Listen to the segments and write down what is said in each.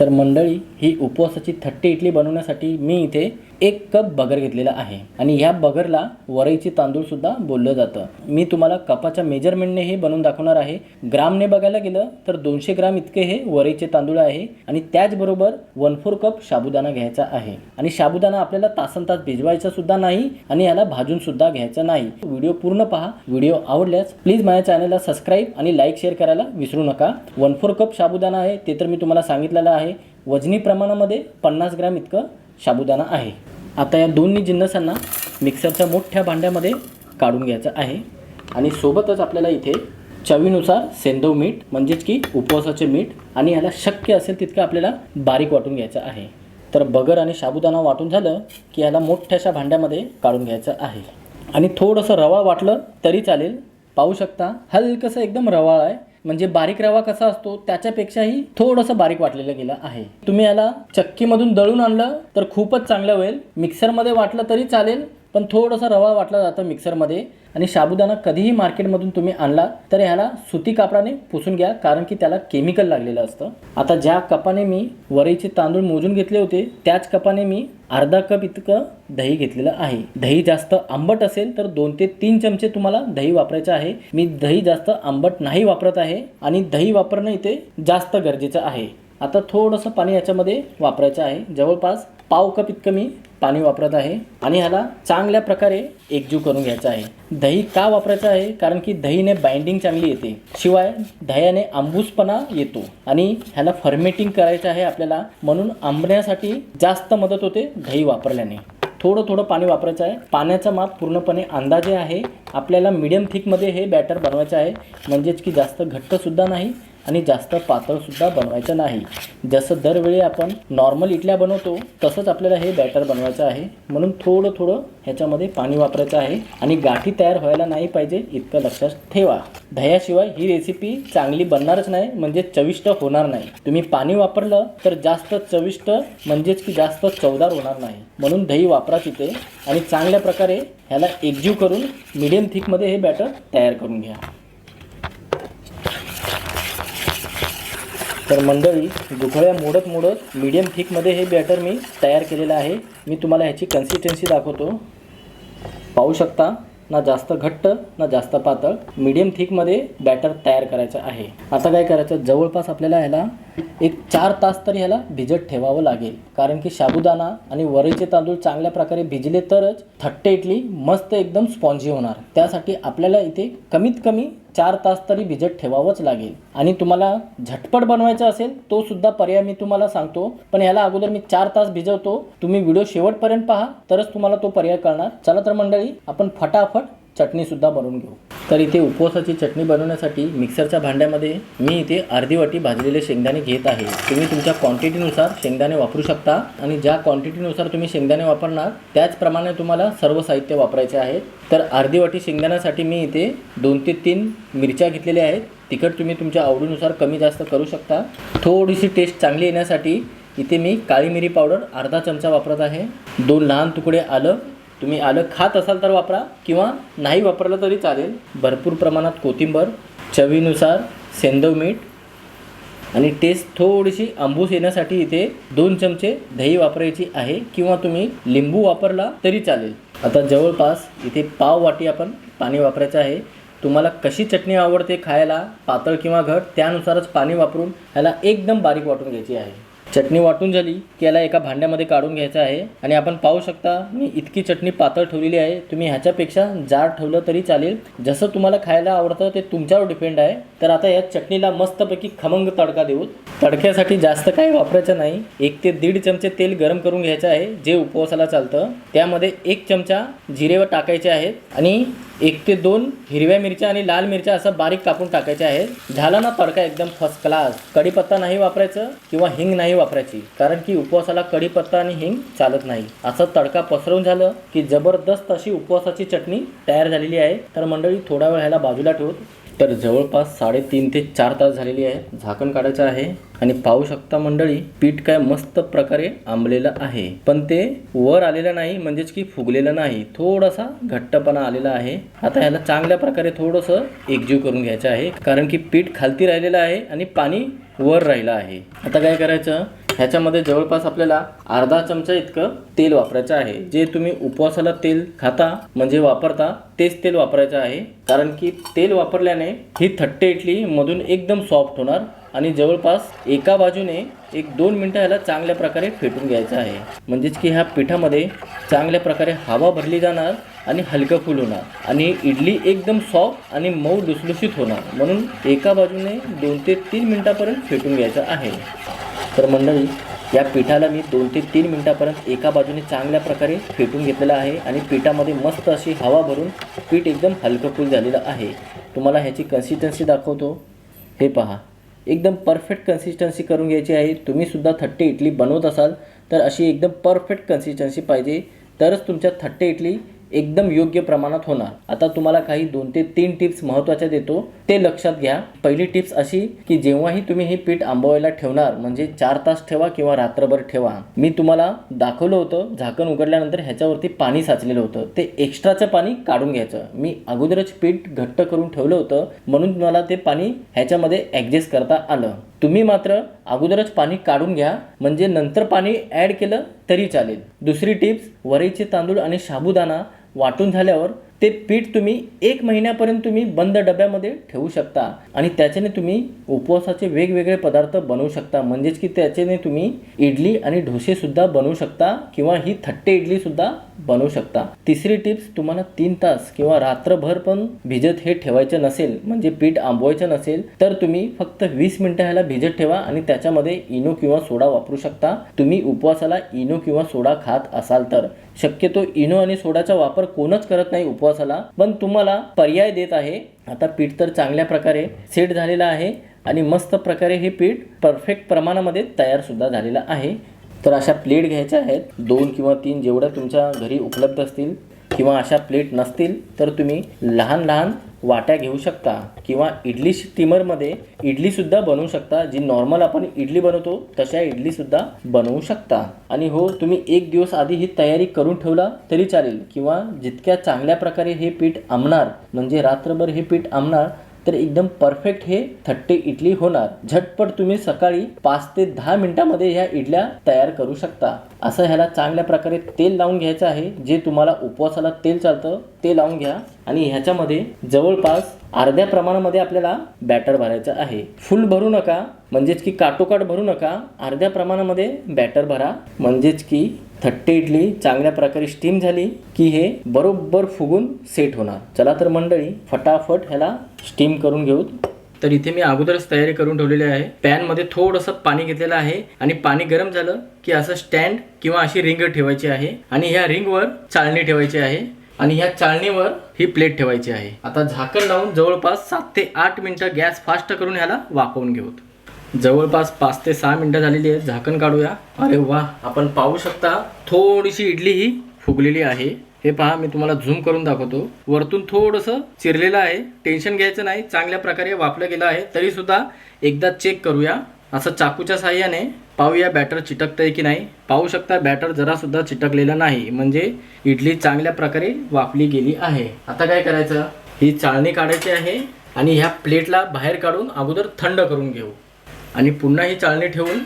तर मंडळी ही उपवासाची थट्टी इडली बनवण्यासाठी मी इथे एक कप बगर घेतलेला आहे आणि ह्या बगरला वरईची तांदूळ सुद्धा बोललं जातं. मी तुम्हाला कपाच्या मेजरमेंटने हे बनवून दाखवणार आहे. ग्रामने बघायला गेलं तर दोनशे ग्राम इतके हे वरईचे तांदूळ आहे आणि त्याचबरोबर वन फोर कप साबुदाणा घ्यायचा आहे. आणि साबुदाणा आपल्याला तासन तास भिजवायचा सुद्धा नाही आणि याला भाजून सुद्धा घ्यायचा नाही. व्हिडिओ पूर्ण पहा. व्हिडिओ आवडल्यास प्लीज माझ्या चॅनलला सबस्क्राईब आणि लाईक शेअर करायला विसरू नका. वन फोर कप साबुदाणा आहे ते तर मी तुम्हाला सांगितलेलं आहे. वजनी प्रमाणामध्ये पन्नास ग्रॅम इतकं साबुदाणा आहे. आता या दोन्ही जिन्नसांना मिक्सरच्या मोठ्या भांड्यामध्ये काढून घ्यायचं आहे. आणि सोबतच आपल्याला इथे चवीनुसार सेंदव मीठ म्हणजेच की उपवासाचे मीठ आणि याला शक्य असेल तितकं आपल्याला बारीक वाटून घ्यायचं आहे. तर बगर आणि साबुदाणा वाटून झालं की याला मोठ्याशा भांड्यामध्ये काढून घ्यायचं आहे. आणि थोडंसं रवा वाटलं तरी चालेल. पाहू शकता हलकंसं एकदम रवाळ आहे. म्हणजे बारीक रवा कसा असतो त्याच्यापेक्षाही थोडंसं बारीक वाटलेलं गेलं आहे. तुम्ही याला चक्कीमधून दळून आणलं तर खूपच चांगलं होईल. मिक्सरमध्ये वाटलं तरी चालेल. पण थोडंसं रवा वाटला जातं मिक्सरमध्ये. आणि साबुदाणा कधीही मार्केटमधून तुम्ही आणला तर ह्याला सुती कापडाने पुसून घ्या कारण की त्याला केमिकल लागलेलं असतं. आता ज्या कपाने मी वरीचे तांदूळ मोजून घेतले होते त्याच कपाने मी अर्धा कप इतकं दही घेतलेलं आहे. दही जास्त आंबट असेल तर दोन ते तीन चमचे तुम्हाला दही वापरायचं आहे. मी दही जास्त आंबट नाही वापरत आहे आणि दही वापरणं इथे जास्त गरजेचं आहे. आता थोडंसं पाणी याच्यामध्ये वापरायचं आहे. जवळपास पाव कप इतकं मी पाणी वापरत आहे आणि ह्याला चांगल्या प्रकारे एकजीव करून घ्यायचा आहे. दही का वापरायचं आहे? कारण की दहीने बाइंडिंग चांगली येते. शिवाय दह्याने आंबूसपणा येतो. आणि ह्याला फर्मेटिंग करायचं आहे आपल्याला. म्हणून आंबण्यासाठी जास्त मदत होते दही वापरल्याने. थोडं थोडं पाणी वापरायचं आहे. पाण्याचा माप पूर्णपणे अंदाजे आहे. आपल्याला मिडियम थिकमध्ये हे बॅटर बनवायचं आहे. म्हणजेच की जास्त घट्टसुद्धा नाही. आणि जास्त पातळसुद्धा बनवायचं नाही. जसं दरवेळी आपण नॉर्मल इडल्या बनवतो तसंच आपल्याला हे बॅटर बनवायचं आहे. म्हणून थोडं थोडं ह्याच्यामध्ये पाणी वापरायचं आहे. आणि गाठी तयार व्हायला नाही पाहिजे इतकं लक्षात ठेवा. दह्याशिवाय ही रेसिपी चांगली बनणारच नाही म्हणजे चविष्ट होणार नाही. तुम्ही पाणी वापरलं तर जास्त चविष्ट म्हणजेच की जास्त चवदार होणार नाही. म्हणून दही वापरा तिथे आणि चांगल्या प्रकारे ह्याला एकजीव करून मिडियम थिकमध्ये हे बॅटर तयार करून घ्या. तर मंडळी दुखळ्या मोडत मोडत मीडियम थिकमध्ये हे बॅटर मी तयार केलेलं आहे. मी तुम्हाला ह्याची कन्सिस्टन्सी दाखवतो. पाहू शकता ना जास्त घट्ट ना जास्त पातळ. मीडियम थिकमध्ये बॅटर तयार करायचं आहे. आता काय करायचं? जवळपास आपल्याला ह्याला एक चार तास तरी ह्याला भिजत ठेवावं लागेल. कारण की साबुदाणा आणि वरीचे तांदूळ चांगल्या प्रकारे भिजले तरच थट्टे इडली मस्त एकदम स्पॉन्जी होणार. त्यासाठी आपल्याला इथे कमीत कमी चार तास तरी भिजत ठेवावंच लागेल. आणि तुम्हाला झटपट बनवायचा असेल तो सुद्धा पर्याय मी तुम्हाला सांगतो. पण ह्याला अगोदर मी चार तास भिजवतो. तुम्ही व्हिडिओ शेवटपर्यंत पहा तरच तुम्हाला तो पर्याय कळणार. चला तर मंडळी आपण फटाफट चटणीसुद्धा बनवून घेऊ. तर इथे उपवासाची चटणी बनवण्यासाठी मिक्सरच्या भांड्यामध्ये मी इथे अर्धी वाटी भाजलेले शेंगदाणे घेत आहे. तुम्ही तुमच्या क्वांटिटीनुसार शेंगदाणे वापरू शकता आणि ज्या क्वांटिटीनुसार तुम्ही शेंगदाणे वापरणार त्याचप्रमाणे तुम्हाला सर्व साहित्य वापरायचे आहे. तर अर्धी वाटी शेंगदाण्यासाठी मी इथे दोन ते तीन मिरच्या घेतलेल्या आहेत. तिखट तुम्ही तुमच्या आवडीनुसार कमी जास्त करू शकता. थोडीशी टेस्ट चांगली येण्यासाठी इथे मी काळी मिरी पावडर अर्धा चमचा वापरत आहे. दोन लहान तुकडे आलं तुम्ही आलं खात असाल तर वापरा किंवा नाही वापरलं तरी चालेल. भरपूर प्रमाणात कोथिंबर चवीनुसार सेंदव मीठ आणि टेस्ट थोडीशी आंबूस येण्यासाठी इथे दोन चमचे दही वापरायची आहे किंवा तुम्ही लिंबू वापरला तरी चालेल. आता जवळपास इथे पाव वाटी आपण पाणी वापरायचं आहे. तुम्हाला कशी चटणी आवडते खायला पातळ किंवा घट त्यानुसारच पाणी वापरून ह्याला एकदम बारीक वाटून घ्यायची आहे. चटणी वाटून झाली की याला एका भांड्यामध्ये काढून घ्यायचं आहे. आणि आपण पाहू शकता मी इतकी चटणी पातळ ठेवलेली आहे. तुम्ही ह्याच्यापेक्षा जाड ठेवलं तरी चालेल. जसं तुम्हाला खायला आवडतं ते तुमच्यावर डिपेंड आहे. तर आता या चटणीला मस्तपैकी खमंग तडका देऊ. तडक्यासाठी जास्त काही वापरायचं नाही. एक ते दीड चमचे तेल गरम करून घ्यायचं आहे जे उपवासाला चालतं. त्यामध्ये एक चमचा जिरे टाकायचे आहेत. आणि एक ते दोन हिरव्या मिरच्या आणि लाल मिरच्या असं बारीक कापून टाकायच्या आहेत. झाला ना तडका एकदम फर्स्ट क्लास कढीपत्ता नाही वापरायचं किंवा हिंग नाही वापरायची. कारण की उपवासाला कढीपत्ता आणि हिंग चालत नाही. असं तडका पसरवून झालं की जबरदस्त अशी उपवासाची चटणी तयार झालेली आहे. तर मंडळी थोडा वेळ ह्याला बाजूला ठेवत तर जवळपास साडेतीन ते चार तास झालेली आहे. झाकण काढायचं आहे आणि पाहू शकता मंडळी पीठ काय मस्त प्रकारे आंबलेलं आहे. पण ते वर आलेलं नाही म्हणजेच की फुगलेलं नाही. थोडासा घट्टपणा आलेला आहे. आता ह्याला चांगल्या प्रकारे थोडंसं एकजीव करून घ्यायचं आहे. कारण की पीठ खालती राहिलेलं आहे आणि पाणी वर राहिलं आहे. आता काय करायचं? ह्याच्यामध्ये जवळपास आपल्याला अर्धा चमचा इतकं तेल वापरायचं आहे. जे तुम्ही उपवासाला तेल खाता म्हणजे वापरता तेच तेल वापरायचं आहे. कारण की तेल वापरल्याने ही थट्टे इडली मधून एकदम सॉफ्ट होणार आणि जवळपास एका बाजूने एक दोन मिनटं ह्याला चांगल्या प्रकारे फेटून घ्यायचं आहे. म्हणजेच की ह्या पिठामध्ये चांगल्या प्रकारे हवा भरली जाणार आणि हलकं फुल होणार. आणि इडली एकदम सॉफ्ट आणि मऊ लुसलुशीत होणार. म्हणून एका बाजूने दोन ते तीन मिनटापर्यंत फेटून घ्यायचं आहे. तर मंडळी या पिठाला मी दोन ते तीन मिनटापर्यंत एका बाजूने चांगल्या प्रकारे फेटून घेतलेलं आहे आणि पिठामध्ये मस्त अशी हवा भरून पीठ एकदम हलकंफुल झालेलं आहे. तुम्हाला ह्याची कन्सिस्टन्सी दाखवतो. हे पहा. एकदम परफेक्ट कन्सिस्टन्सी करून घ्यायची आहे. तुम्हीसुद्धा थट्टे इडली बनवत असाल तर अशी एकदम परफेक्ट कन्सिस्टन्सी पाहिजे. तरच तुमच्या थट्टे इडली एकदम योग्य प्रमाणात होणार. आता तुम्हाला काही दोन ते तीन टिप्स महत्त्वाच्या देतो. ते लक्षात घ्या. पहिली टिप्स अशी की जेव्हाही तुम्ही हे पीठ आंबवायला ठेवणार म्हणजे चार तास ठेवा किंवा रात्रभर ठेवा. मी तुम्हाला दाखवलं होतं झाकण उघडल्यानंतर ह्याच्यावरती पाणी साचलेलं होतं. ते एक्स्ट्राचं पाणी काढून घ्यायचं. मी अगोदरच पीठ घट्ट करून ठेवलं होतं म्हणून मला ते पाणी ह्याच्यामध्ये ॲडजस्ट करता आलं. तुम्ही मात्र अगोदरच पाणी काढून घ्या म्हणजे नंतर पाणी ॲड केलं तरी चालेल. दुसरी टिप्स वरईचे तांदूळ आणि साबुदाणा वाटून झाल्यावर ते पीठ तुम्ही एक महिन्यापर्यंत तुम्ही बंद डब्यामध्ये ठेवू शकता. आणि त्याच्याने तुम्ही उपवासाचे वेगवेगळे पदार्थ बनवू शकता. म्हणजेच की त्याच्याने तुम्ही इडली आणि ढोसेसुद्धा बनवू शकता किंवा ही थट्टे इडलीसुद्धा बनवू शकता. तिसरी टिप्स तुम्हाला तीन तास किंवा रात्रभर पण भिजत हे ठेवायचं नसेल म्हणजे पीठ आंबवायचं नसेल तर तुम्ही फक्त वीस मिनटं ह्याला भिजत ठेवा आणि त्याच्यामध्ये इनो किंवा सोडा वापरू शकता. तुम्ही उपवासाला इनो किंवा सोडा खात असाल तर. शक्यतो इनो आणि सोडाचा वापर कोणच करत नाही उपवासाला पण तुम्हाला पर्याय देत आहे. आता पीठ तर चांगल्या प्रकारे सेट झालेलं आहे आणि मस्त प्रकारे हे पीठ परफेक्ट प्रमाणामध्ये तयार सुद्धा झालेलं आहे. तर अशा प्लेट घ्यायच्या आहेत. दोन किंवा तीन जेवढ्या तुमच्या घरी उपलब्ध असतील किंवा अशा प्लेट नसतील तर तुम्ही लहान लहान वाट्या घेऊ शकता किंवा इडली स्टीमरमध्ये इडलीसुद्धा बनवू शकता जी नॉर्मल आपण इडली बनवतो तशा इडलीसुद्धा बनवू शकता. आणि हो तुम्ही एक दिवस आधी ही तयारी करून ठेवला तरी चालेल. किंवा जितक्या चांगल्या प्रकारे हे पीठ आमणार म्हणजे रात्रभर हे पीठ आमणार तर एकदम परफेक्ट हे थट्टे इडली होणार. झटपट तुम्ही सकाळी पाच ते दहा मिनिटामध्ये ह्या इडल्या तयार करू शकता. असं ह्याला चांगल्या प्रकारे तेल लावून घ्यायचं आहे. जे तुम्हाला उपवासाला तेल चालतं ते लावून घ्या. आणि ह्याच्यामध्ये जवळपास अर्ध्या प्रमाणामध्ये आपल्याला बॅटर भरायचं आहे. फुल भरू नका. म्हणजेच की काटोकाट भरू नका. अर्ध्या प्रमाणामध्ये बॅटर भरा. म्हणजेच की थट्टी इडली चांगल्या प्रकारे स्टीम झाली की हे बरोबर फुगून सेट होणार. चला तर मंडळी फटाफट ह्याला स्टीम करून घेऊ तर इथे मी अगोदरच तयारी करून ठेवलेली आहे. पॅनमध्ये थोडंसं पाणी घेतलेलं आहे आणि पाणी गरम झालं की असं स्टँड किंवा अशी रिंग ठेवायची आहे आणि ह्या रिंगवर चाळणी ठेवायची आहे आणि ह्या चाळणीवर ही प्लेट ठेवायची आहे. आता झाकण लावून जवळपास सात ते आठ मिनटं गॅस फास्ट करून ह्याला वाकवून घेऊत. जवळपास पाच ते सहा मिनटं झालेली आहेत. झाकण काढूया. अरे वा आपण पाहू शकता थोडीशी इडली ही फुगलेली आहे. हे पहा मी तुम्हाला झूम करून दाखवतो. वरतून थोडंसं चिरलेलं आहे. टेन्शन घ्यायचं नाही. चांगल्या प्रकारे वापलं गेलं आहे. तरी सुद्धा एकदा चेक करूया. असं चाकूच्या साह्याने पाहूया बॅटर चिटकतंय की नाही. पाहू शकता बॅटर जरासुद्धा चिटकलेलं नाही. म्हणजे इडली चांगल्या प्रकारे वापली गेली आहे. आता काय करायचं? ही चाळणी काढायची आहे आणि ह्या प्लेटला बाहेर काढून अगोदर थंड करून घेऊ. आणि पुन्हा ही चाळणी ठेवून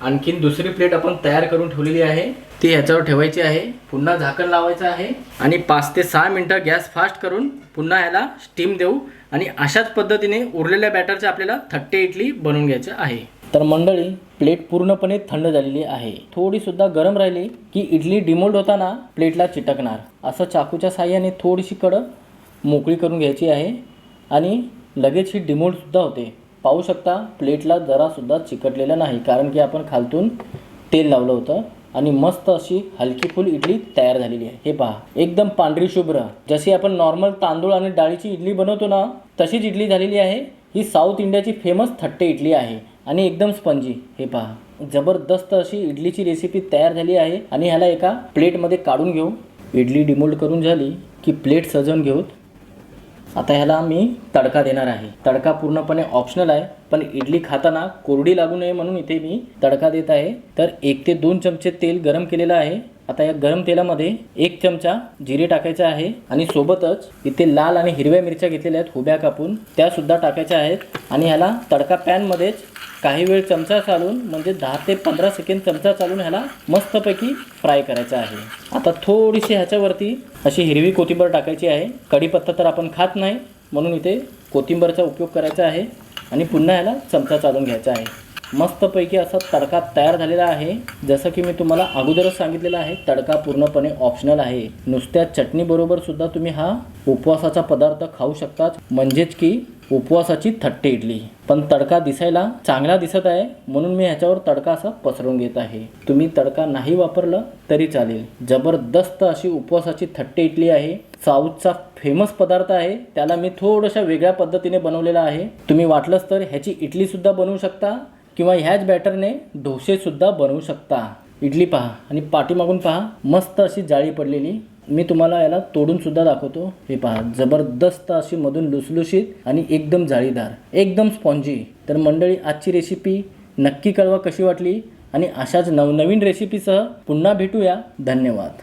आणखीन दुसरी प्लेट आपण तयार करून ठेवलेली आहे. ती ह्याच्यावर ठेवायची आहे. पुन्हा झाकण लावायचं आहे. आणि पाच ते सहा मिनटं गॅस फास्ट करून पुन्हा ह्याला स्टीम देऊ. आणि अशाच पद्धतीने उरलेल्या बॅटरचे आपल्याला थट्टे इडली बनवून घ्यायचे आहे. तर मंडळी प्लेट पूर्णपणे थंड झालेली आहे. थोडी सुद्धा गरम राहिली की इडली डिमोल्ड होताना प्लेटला चिटकणार. असं चाकूच्या साह्याने थोडीशी कडक मोकळी करून घ्यायची आहे. आणि लगेच ही डिमोल्डसुद्धा होते. पाहू शकता प्लेटला जरासुद्धा चिकटलेलं नाही कारण की आपण खालतून तेल लावलं होतं आणि मस्त अशी हलकी फुल इडली तयार झालेली आहे. हे पहा एकदम पांढरी शुभ्र. जशी आपण नॉर्मल तांदूळ आणि डाळीची इडली बनवतो ना तशीच इडली झालेली आहे. ही साऊथ इंडियाची फेमस थट्टे इडली आहे आणि एकदम स्पंजी हे पहा जबरदस्त अशी इडलीची रेसिपी तयार झाली आहे. आणि ह्याला एका प्लेटमध्ये काढून घेऊ. इडली डिमोल्ड करून झाली की प्लेट सजवून घेऊत. आता ह्याला मी तडका देणार आहे. तडका पूर्णपणे ऑप्शनल आहे पण इडली खाताना कोरडी लागू नये म्हणून इथे मी तडका देत आहे. तर एक ते दोन चमचे तेल गरम केलेलं आहे. आता या गरम तेलामध्ये एक चमचा जिरे टाकायचा आहे आणि सोबतच इथे लाल आणि हिरव्या मिरच्या घेतलेल्या आहेत उभ्या कापून. त्यासुद्धा टाकायच्या आहेत आणि ह्याला तडका पॅनमध्येच काही वेळ चमचा चालून म्हणजे दहा ते पंधरा सेकंड चमचा चालून ह्याला मस्तपैकी फ्राय करायचा आहे. आता थोडीशी ह्याच्यावरती अशी हिरवी कोथिंबीर टाकायची आहे. कढीपत्ता तर आपण खात नाही म्हणून इथे कोथिंबीरचा उपयोग करायचा आहे आणि पुन्हा ह्याला चमचा चालून घ्यायचा आहे. मस्तपैकी असा तडका तयार झालेला आहे. जसं की मी तुम्हाला अगोदरच सांगितलेलं आहे तडका पूर्णपणे ऑप्शनल आहे. नुसत्या चटणीबरोबर सुद्धा तुम्ही हा उपवासाचा पदार्थ खाऊ शकता म्हणजेच की उपवासाची थट्टी इडली. पण तडका दिसायला चांगला दिसत आहे म्हणून मी ह्याच्यावर तडका असा पसरवून घेत आहे. तुम्ही तडका नाही वापरलं तरी चालेल. जबरदस्त अशी उपवासाची थट्टी इडली आहे. साऊथचा फेमस पदार्थ आहे. त्याला मी थोड्याशा वेगळ्या पद्धतीने बनवलेला आहे. तुम्ही वाटलंच तर ह्याची इडली सुद्धा बनवू शकता. किंवा ह्याच बॅटरने डोसेसुद्धा बनवू शकता. इडली पहा आणि पाठीमागून पहा. मस्त अशी जाळी पडलेली. मी तुम्हाला याला तोडूनसुद्धा दाखवतो. हे पहा जबरदस्त अशी मधून लुसलुशीत आणि एकदम जाळीदार एकदम स्पॉन्जी. तर मंडळी आजची रेसिपी नक्की कळवा कशी वाटली आणि अशाच नवनवीन रेसिपीसह पुन्हा भेटूया. धन्यवाद.